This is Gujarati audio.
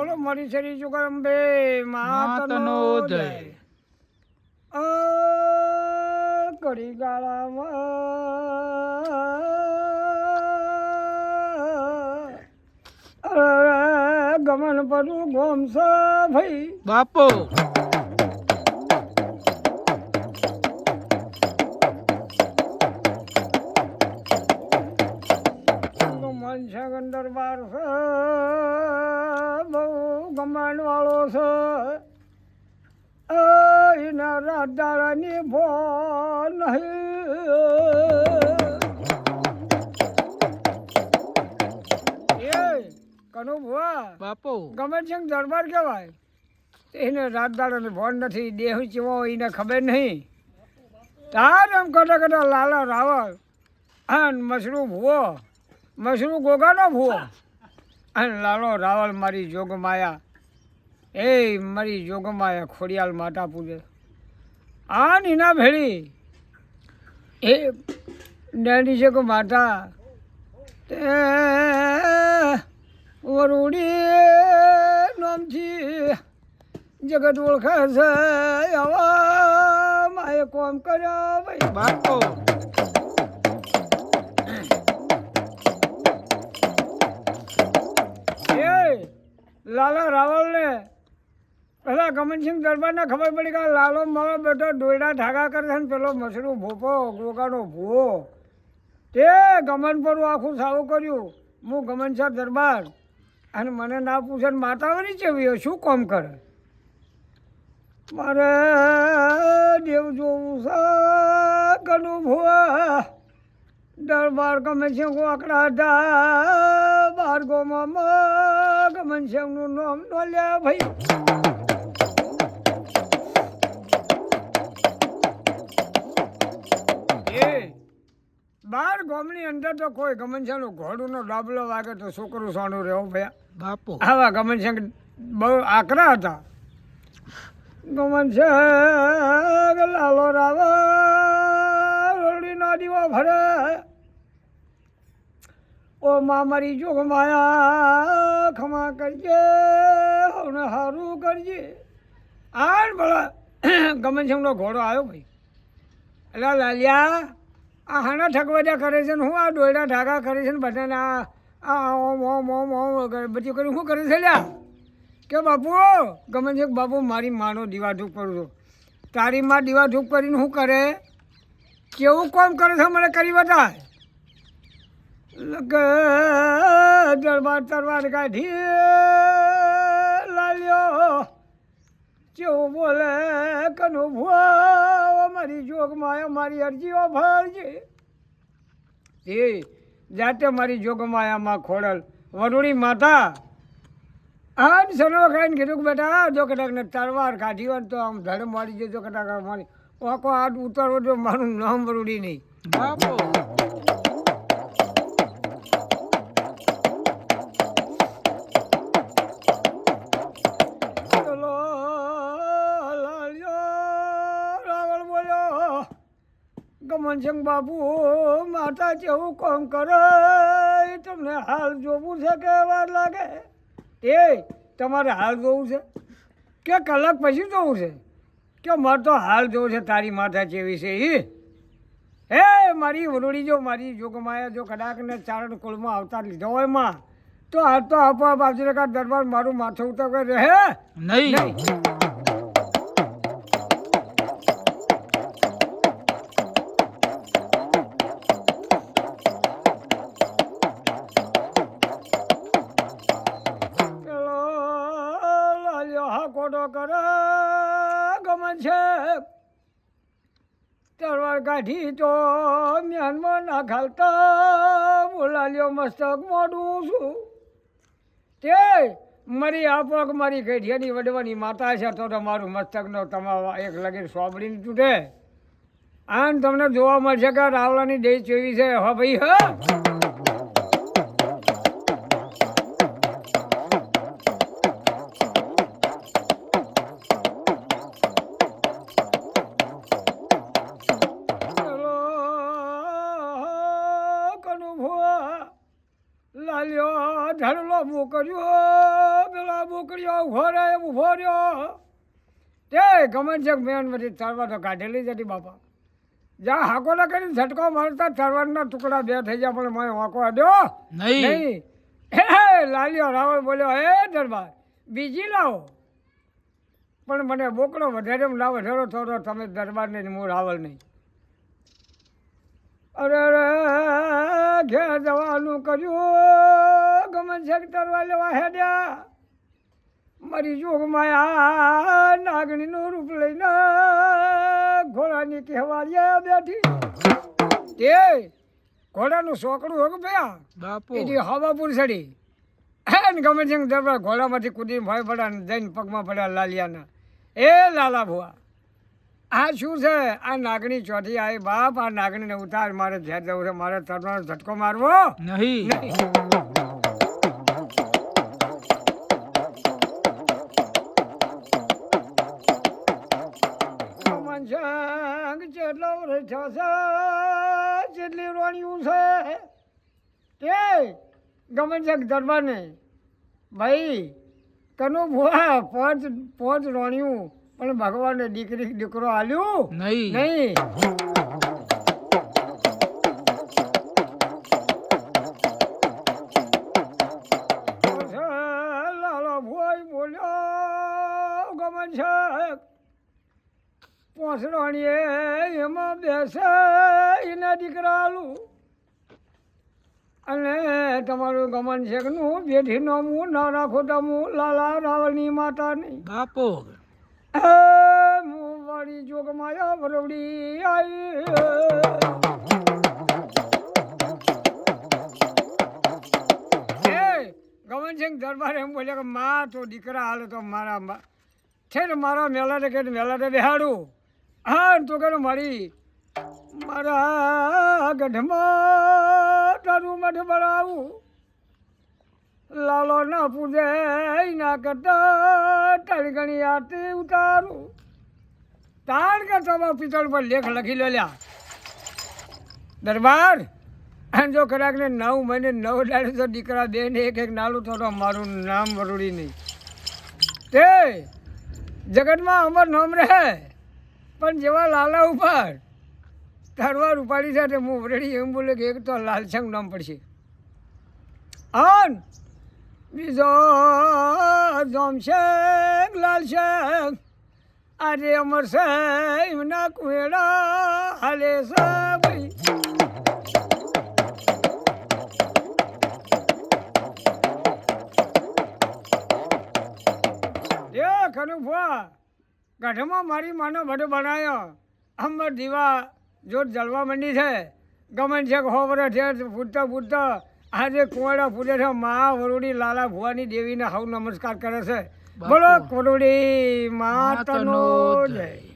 બોલો મારી શરી જુગરંબે માતનો જય. અ કડી ગાળામાં. ગમન પડું ગોમસા ભાઈ બાપુ. મન છે દરબાર છે. ગમન વાળો છે. એના રાજાની ભો નહીં. એ કનુ ભુવા બાપુ. ગમે છે દરબાર કહેવાય. એને રાત દાડાને ભોન નથી દેહ ચીવો એને ખબર નહીં. તાર એમ કરતા કરતા લાલા રાવળ અને મશરૂ ભૂવો મશરૂ ગોગાનો ભૂવો. અને લાલો રાવળ મારી જોગમાયા એ મારી જોગમાયા ખોડિયાલ માતા પૂજે. આ નીના ભેળી. એ ડેડી છે કો માતા તે વરુડી નામથી જગત ઓળખે છે. આવા માએ કોમ કર્યા ભાઈ. બાપુ. લાલા રાવલ રાવળને પેલા ગમનસિંહ દરબારને ખબર પડી કે લાલો મારો બેટો દોયડા ઠાકા કરે છે ને પેલો મસરૂ ભૂપો ગોગાનો ભૂવો. તે ગમન પર આખું સાવું કર્યું. હું ગમન સાહેબ દરબાર. અને મને ના પૂછે ને માતાવરી ચેવી શું કોમ કરે? મારે દેવ જોવું છે, કનું ભૂવા. દરબાર ગમનસિંહ છે કોકડા હતા બાર ગોમાં ગમનસિંહનું નામ ન લ્યા ભાઈ. બાર ગામની અંદર તો કોઈ ગમનસિંહનું ઘોડુંનો ડાબલો વાગે તો છોકરું સોનું રહેવું ભયા બાપુ. આવા ગમનસિંહ બહુ આકરા હતા. ગમનસિંહ લાલો રાવા રોડીનો દીવા ભરે. ઓ મા મારી જોગ માયા ખમા કરજે હવે સારું કરજે. આન ભલા ગમનસિંહનો ઘોડો આવ્યો ભાઈ. એટલે લાલિયા આ હાના ઠગવજા કરે છે ને હું આ ડોયડા ઢાકા કરે છે ને બધાને આ આ ઓમ ઓમ ઓમ ઓમ બધું કરી શું કરે છે લ્યા? કે બાપુ, ગમે છે બાપુ, મારી માનો દીવા ધૂપ કરું છું. તારી માં દીવાધૂપ કરીને શું કરે? કેવું કોમ કરે છે મને કરી બતાય? દરબાર તરવાર કાઢી લાલ્યો. કેવું બોલે, કનુ ભુવા મારી જોગમાં મારી અરજીઓ ભરજે એ જાતે મારી જોગમાયામાં ખોડલ. વરુડી માતા, આજ સનો ખાઈને કીધું કે બેટા જો ને તરવાર કાઢી હોય તો આમ ધડ મારી જજો કદાચ મારી ઓકો આટ ઉતારો જો મારું નામ વરુડી નહીં. બાપુ. ગમનસિંહ બાપુ માતા જેવું કોમ કરો. એ તમને હાલ જોવું છે કે વાર લાગે? એ તમારે હાલ જોવું છે? કે કલાક પછી જોવું છે? કે મારે તો હાલ જોવું છે તારી માતા જેવી છે એ હે મારી વરોડી જો મારી જોગમાયા જો કડાક ને ચારણ કુળમાં આવતા લીધો હોયમાં તો હાલ તો આપોઆપ આવશે દરબાર મારું માથું ઉતર રહે? નહીં. ગમે છે. તરવાર કાઢી તો મ્યાનમાં ના ખાલતા બોલાલ્યો મસ્તક મોડું છું. તે મારી આપોક મારી ગઢિયાની વડવાની માતા છે, તો તમારું મસ્તકનો તમારા એક લગીર સોંપડીને તૂટે. આમ તમને જોવા મળશે કે રાવલાની ડે ચેવી છે, હા ભાઈ, હા. બોકર્યો પેલા બોકરીઓ ઊભો ઊભો રહ્યો. તે ગમે છે મેન બધી તરવા તો કાઢેલી જ હતી બાપા. જ્યાં હાકોલા કરીને ઝટકો મારતા તરવારના ટુકડા બે થઈ ગયા પણ મેં વાંકો આડ્યો નહીં. નહીં. હે લાલ્યો રાવળ બોલ્યો હે દરબાર બીજી લાવો. પણ મને બોકડો વધારે લાવો ઢેરો થોડો તમે દરબારને ને હું રાવલ નહીં. અરે અરે ઘેર જવાનું કર્યું. છે તરવા લેવા હેડ્યા મારી જોગમાં આ નાગણીનું રૂપ લઈને ઘોડાની કહેવાડીએ બેઠી. તે ઘોડાનું સોકડું હોગ ભયા? બાપુ. એથી હવાપુર ચડી. ને ગમે છે દરબાર ઘોડામાંથી કૂદીને ભય પડ્યા ને જઈને પગમાં પડ્યા લાલિયાના. એ લાલા ભુવા આ શું છે? આ નાગણી ચોથી આવી. બાપ આ નાગણીને ઉતાર. મારે ઘેર જવું છે. મારે તરવાનો ઝટકો મારવો? નહીં. રઠ્યો છે જેટલી રોણિયું છે. તે ગમે છે દરબારને. ભાઈ તનું ભુવા પાંચ પાંચ રોણિયું પણ ભગવાને દીકરી દીકરો આલ્યું? નહીં. નહીં. લાલો ભોય બોલ્યો ગમન છે પોસડણીએ એમાં બેસે એના દીકરાલું અને તમારું ગમન શેખનું બેઠી નમું ના રાખો તમું લાલા રાવણની માતાની. બાપુ. હું વાળી જોગમાયા વરવડી આવી ગમનસિંહ દરબાર એમ બોલ્યા કે મા તો દીકરા હાલે તો મારા છે ને મારા મેલા કે મેલા બેહાડું. હા તો કે મારી, મારા ગઢમાં તારું મઠ ભરાવું. લાલો ના પૂજે ના કરતા તળગણી આરતી ઉતારું. તાર કે તમારા પિત્તળ પર લેખ લખી લો લ્યા. દરબાર અને જો ખરાક ને નવ મહિને નવ દાડે તો દીકરા બે ને એક એક નાલું તો મારું નામ વરુડી નહીં. તે જગતમાં અમર નામ રહે. પણ જેવા લાલા ઉપર, તરવાર ઉપાડી સાથે હું એમ બોલે કે એક તો લાલસંગ નામ પડશે. અન બીજો જોમશેક લાલશેખ આજે અમર એમના કુએડા હાલે એ કનુ ભુવા ગઢમાં મારી માનો ભડો બનાવ્યો અમર દીવા જો જલવા માંડી છે. ગમન છે હોવરે છે ફૂટતા ફૂટતા આજે કુવાડા ફૂટે છે. મા વરુડી લાલા ભુવાની દેવીને હવ નમસ્કાર કરે છે. બોલો. મા માતાનો જય.